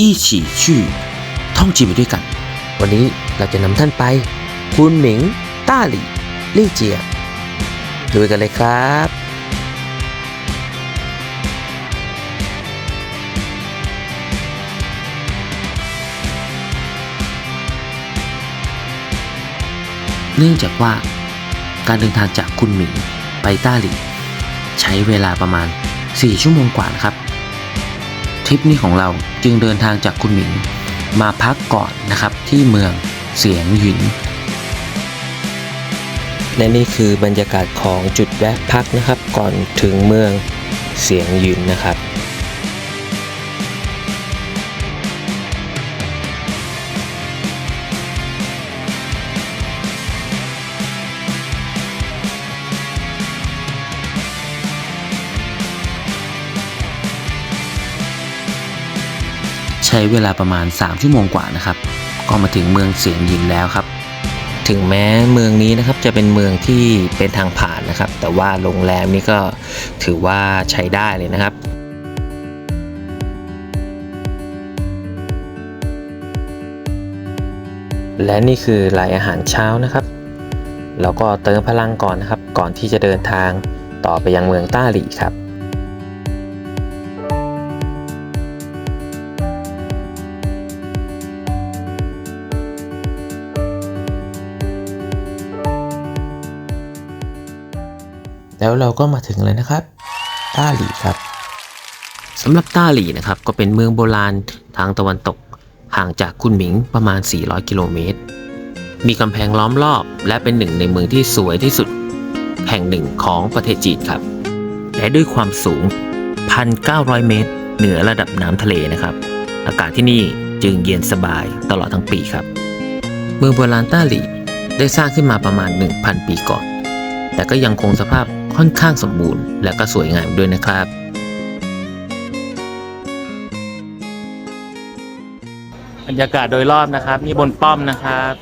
一起去ท่องจีนไปด้วยกัน วันนี้เราจะนำท่านไป คุณหมิง ต้าหลี่ลี่เจียดูกันเลยครับเนื่องจากว่าการเดินทางจากคุณหมิงไปต้าหลี่ใช้เวลาประมาณ 4 ชั่วโมงกว่านะครับ ริปนี้ของเราจึงเดินทางจากคุณหมิง มาพักก่อนนะครับที่เมืองเสียงหยินและนี่คือบรรยากาศของจุดแวะพักนะครับ ก่อนถึงเมืองเสียงหยินนะครับ ใช้เวลาประมาณ 3 ชั่วโมงกว่านะครับ ก็มาถึงเมืองเสียงหยินแล้วครับ ถึงแม้เมืองนี้นะครับจะเป็นเมืองที่เป็นทางผ่านนะครับ แต่ว่าโรงแรมนี่ก็ถือว่าใช้ได้เลยนะครับและนี่คือรายอาหารเช้านะครับ แล้วก็เติมพลังก่อนนะครับ ก่อนที่จะเดินทางต่อไปยังเมืองต้าหลี่ครับ แล้วเราก็มาถึงเลยนะครับต้าหลีครับสำหรับต้าหลีนะครับก็เป็นเมืองโบราณทางตะวันตก ห่างจากคุนหมิงประมาณ 400 กิโลเมตร มีกำแพงล้อมรอบ และเป็นหนึ่งในเมืองที่สวยที่สุด แห่งหนึ่งของประเทศจีนครับ และด้วยความสูง 1,900 เมตร เหนือระดับน้ำทะเลนะครับ อากาศที่นี่จึงเย็นสบายตลอดทั้งปีครับ เมืองโบราณต้าหลีได้สร้างขึ้นมาประมาณ 1,000 ปีก่อน แต่ก็ยังคงสภาพค่อนข้างสมบูรณ์ และก็สวยงามด้วยนะครับ บรรยากาศโดยรอบนะครับนี่บนป้อมนะครับ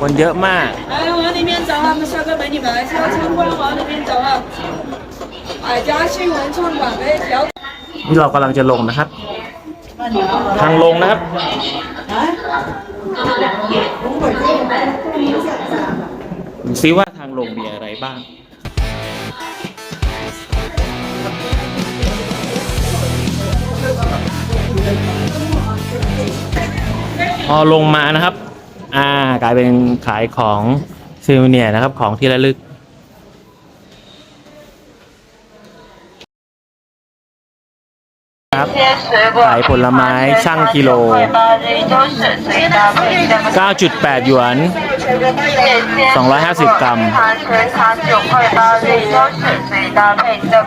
คนเยอะมากนี่เรากำลังจะลงนะครับ ทางลงนะครับ ซิว่าทางลงมีอะไรบ้าง พอลงมานะครับ อ่ากลายเป็นขายของซิลเนียนะครับ ของที่ระลึก ครับ ขายผลไม้ช่างกิโล 9.8 หยวน 250 กรัม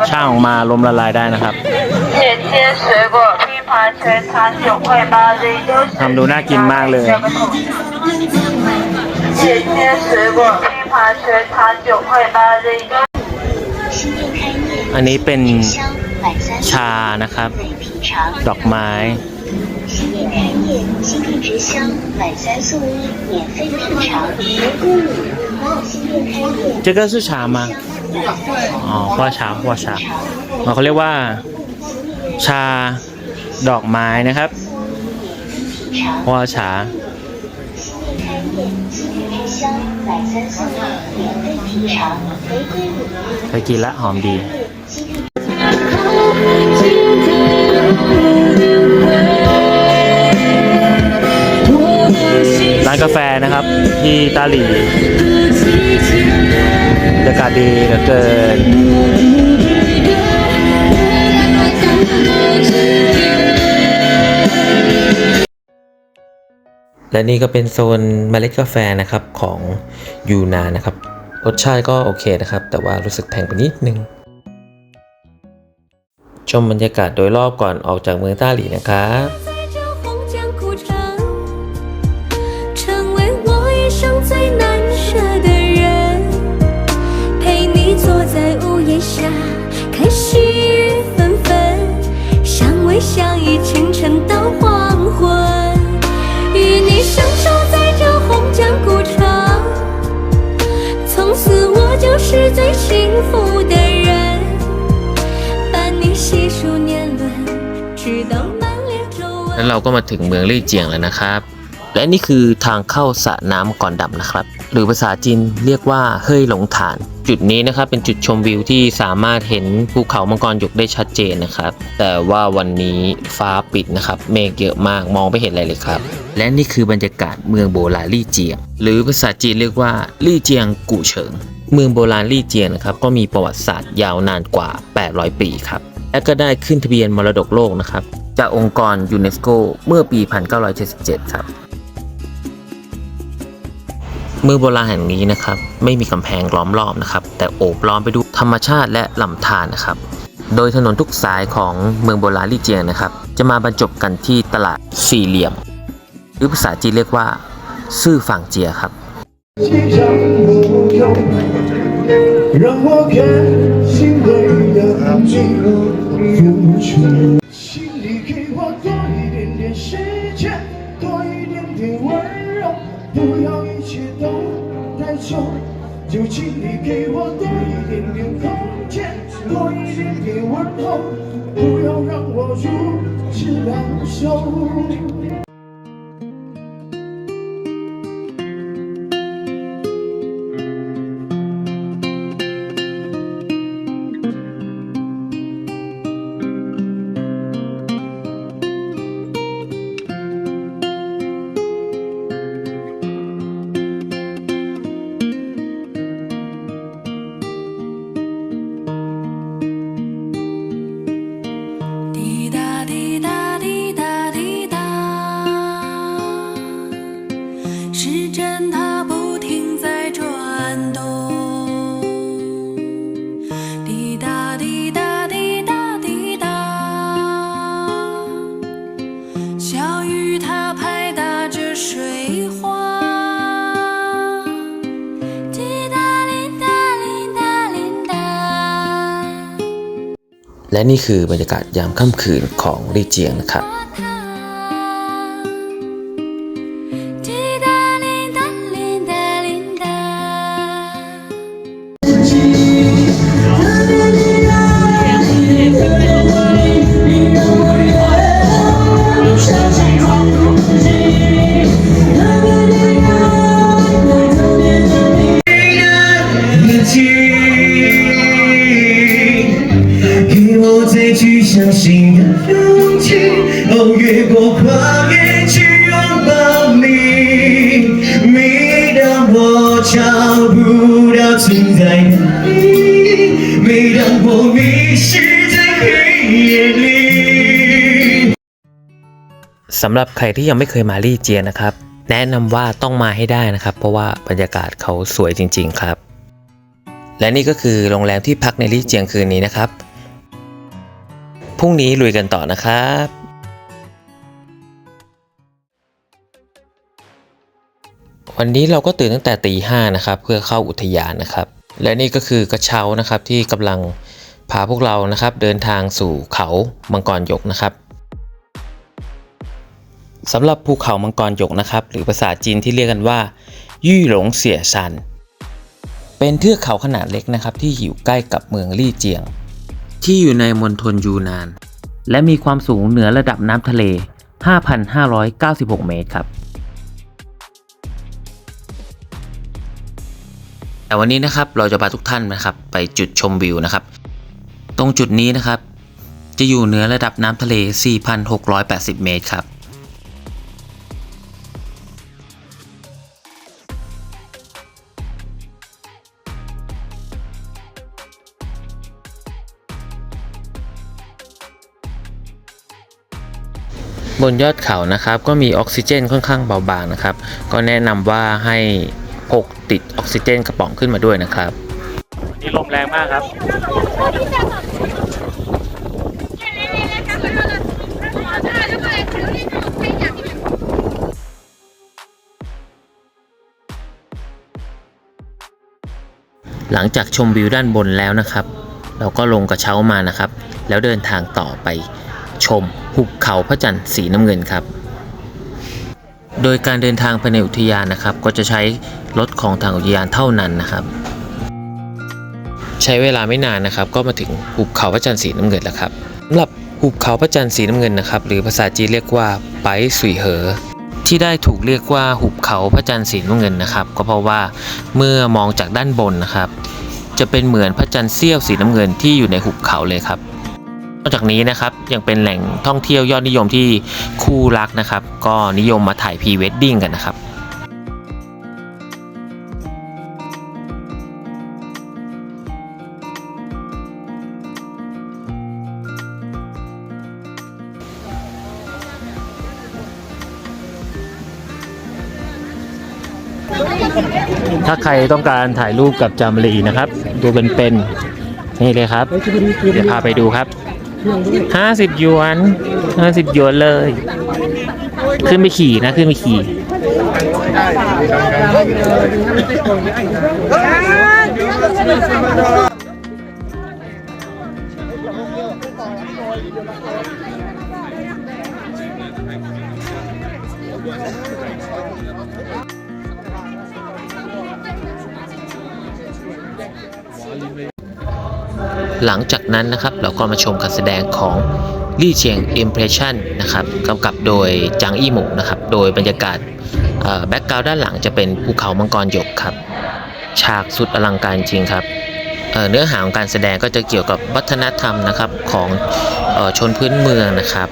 ช่างออกมาลมละลายได้นะครับทำดูน่ากินมากเลยอันนี้เป็น ชานะครับ 可以品尝。 ดอกไม้ 新年开业，新店之香，买三送一，免费品尝。玫瑰米，新店开业， เจ๊ก็ชื่อชามา อ๋อพ่อชาพ่อชามันเขาเรียกว่า ชาดอกไม้นะครับ 品尝。 พ่อชา 新店开业，新店之香，买三送一，免费品尝。玫瑰米， เคยกินละหอมดี านกาแฟนะครับ ที่ตาหลีบรรยากาศดีเหลือเกินและนี่ก็เป็นโซนเมล็ดกาแฟนะครับของยูนานะครับรสชาติก็โอเคนะครับ แต่ว่ารู้สึกแพงไปนิดนึง ชมบรรยากาศโดยรอบก่อนออกจากเมืองต้าหลีนะครับ แล้วเราก็มาถึงเมืองลี่เจียงแล้วนะครับ และนี่คือทางเข้าสระน้ำก่อนดับนะครับ หรือภาษาจีนเรียกว่าเฮ้ยหลงฐาน จุดนี้นะครับเป็นจุดชมวิวที่สามารถเห็นภูเขามังกรหยกได้ชัดเจนนะครับ แต่ว่าวันนี้ฟ้าปิดนะครับเมฆเยอะมากมองไม่เห็นอะไรเลยครับ และนี่คือบรรยากาศเมืองโบราณลี่เจียง หรือภาษาจีนเรียกว่าลี่เจียงกู่เฉิงเมืองโบราณลี่เจียงนะครับก็มีประวัติศาสตร์ยาวนานกว่า 800 ปีครับ และก็ได้ขึ้นทะเบียนมรดกโลกนะครับ จากองค์กรยูเนสโกเมื่อปี 1977 ครับ เมืองโบราณแห่งนี้นะครับ ไม่มีกำแพงล้อมรอบนะครับ แต่โอบล้อมไปด้วยธรรมชาติและลำธารนะครับ โดยถนนทุกสายของเมืองโบราณลี่เจียงนะครับ จะมาบรรจบกันที่ตลาดสี่เหลี่ยม หรือภาษาจีนเรียกว่า ซื่อฝั่งเจียครับ 几张不用，让我看 และนี่คือบรรยากาศยามค่ำคืนของลี่เจียงนะครับ滴相信的勇气，哦，越过旷野去拥抱你。每当我找不到存在的意义，每当我迷失在黑夜里。 สำหรับใครที่ยังไม่เคยมาลี่เจียงนะครับ แนะนำว่าต้องมาให้ได้นะครับ เพราะว่าบรรยากาศเขาสวยจริง ๆ ครับ และนี่ก็คือโรงแรมที่พักในลี่เจียงคืนนี้นะครับ พรุ่งนี้ลุยกันต่อนะครับวันนี้เราก็ตื่นตั้งแต่ตีห้านะครับเพื่อเข้าอุทยานนะครับ และนี่ก็คือกระเช้านะครับที่กำลังพาพวกเรานะครับ เดินทางสู่เขามังกรยกนะครับสำหรับภูเขามังกรยกนะครับ หรือภาษาจีนที่เรียกกันว่า ยี่หลงเสี่ยซัน เป็นเทือกเขาขนาดเล็กนะครับ ที่อยู่ใกล้กับเมืองลี่เจียง ที่อยู่ในมณฑลยูนาน และมีความสูงเหนือระดับน้ำทะเล 5,596 เมตรครับ แต่วันนี้นะครับเราจะพาทุกท่านนะครับ ไปจุดชมวิวนะครับ ตรงจุดนี้นะครับ จะอยู่เหนือระดับน้ำทะเล 4,680 เมตรครับ นยอดเขานะครับ ก็มีออกซิเจนค่อนข้างเบาบางนะครับ ก็แนะนำว่าให้พกติดออกซิเจนกระป๋องขึ้นมาด้วยนะครับนี่ลมแรงมากครับ หลังจากชมวิวด้านบนแล้วนะครับ เราก็ลงกระเช้ามานะครับ แล้วเดินทางต่อไปชม หุบเขาพระจันทร์สีน้ำเงินครับ โดยการเดินทางภายในอุทยานนะครับ ก็จะใช้รถของทางอุทยานเท่านั้นนะครับ ใช้เวลาไม่นานนะครับ ก็มาถึงหุบเขาพระจันทร์สีน้ำเงินแล้วครับสำหรับหุบเขาพระจันทร์สีน้ำเงินนะครับ หรือภาษาจีนเรียกว่าไปสุยเหอที่ได้ถูกเรียกว่าหุบเขาพระจันทร์สีน้ำเงินนะครับ ก็เพราะว่าเมื่อมองจากด้านบนนะครับ จะเป็นเหมือนพระจันทร์เสี้ยวสีน้ำเงินที่อยู่ในหุบเขาเลยครับ อกจากนี้นะครับยังเป็นแหล่งท่องเที่ยวยอดนิยมที่คู่รักนะครับ ก็นิยมมาถ่ายพรีเวดดิ้งกันนะครับถ้าใครต้องการถ่ายรูปกับจามรีนะครับ ดูเป็นๆนี่เลยครับ เดี๋ยวพาไปดูครับ 50หยวน50หยวนเลย ขึ้นไปขี่นะ ขึ้นไปขี่ หลังจากนั้นนะครับเราก็มาชมการแสดงของลี่เชียงอิมเพรสชันนะครับกำกับโดยจางอี้หมูนะครับโดยบรรยากาศแบ็กกราวด์ด้านหลังจะเป็นภูเขามังกรหยกครับฉากสุดอลังการจริงครับเเนื้อหาของการแสดงก็จะเกี่ยวกับวัฒนธรรมนะครับของออชนพื้นเมืองนะครับ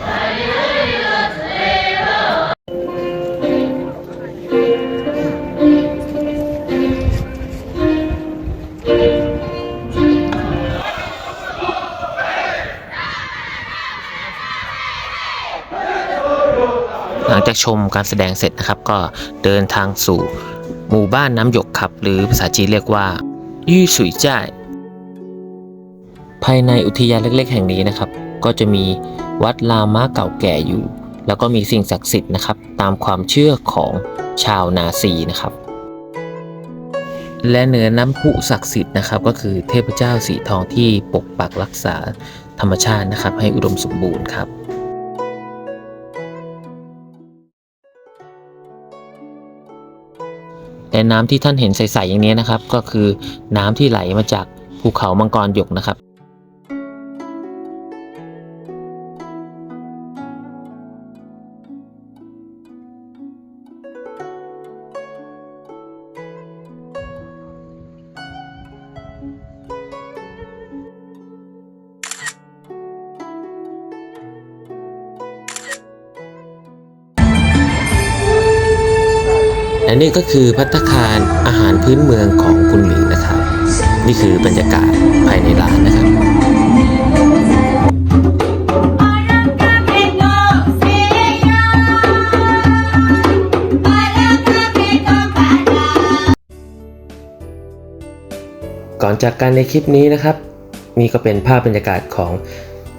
จากชมการแสดงเสร็จนะครับ ก็เดินทางสู่หมู่บ้านน้ำหยกครับ หรือภาษาจีนเรียกว่ายี่สุยจ้ายภายในอุทยานเล็ก ๆ แห่งนี้นะครับ ก็จะมีวัดลามาเก่าแก่อยู่ แล้วก็มีสิ่งศักดิ์สิทธิ์นะครับ ตามความเชื่อของชาวนาซีนะครับ และเหนือน้ำพุศักดิ์สิทธิ์นะครับ ก็คือเทพเจ้าสีทองที่ปกปักรักษาธรรมชาตินะครับ ให้อุดมสมบูรณ์ครับ แต่น้ำที่ท่านเห็นใสๆอย่างนี้นะครับ ก็คือน้ำที่ไหลมาจากภูเขามังกรหยกนะครับ และนี่ก็คือพัตตาคารอาหารพื้นเมืองของคุณหมิงนะครับ นี่คือบรรยากาศภายในร้านนะครับก่อนจากกันในคลิปนี้นะครับ นี่ก็เป็นภาพบรรยากาศของ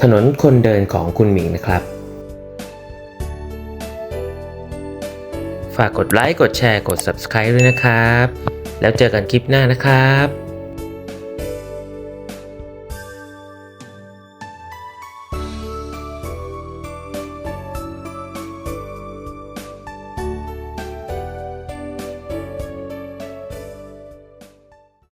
ถนนคนเดินของคุณหมิงนะครับ ฝากกดไลค์ กดแชร์ กด Subscribe ด้วยนะครับ แล้วเจอกันคลิปหน้านะครับ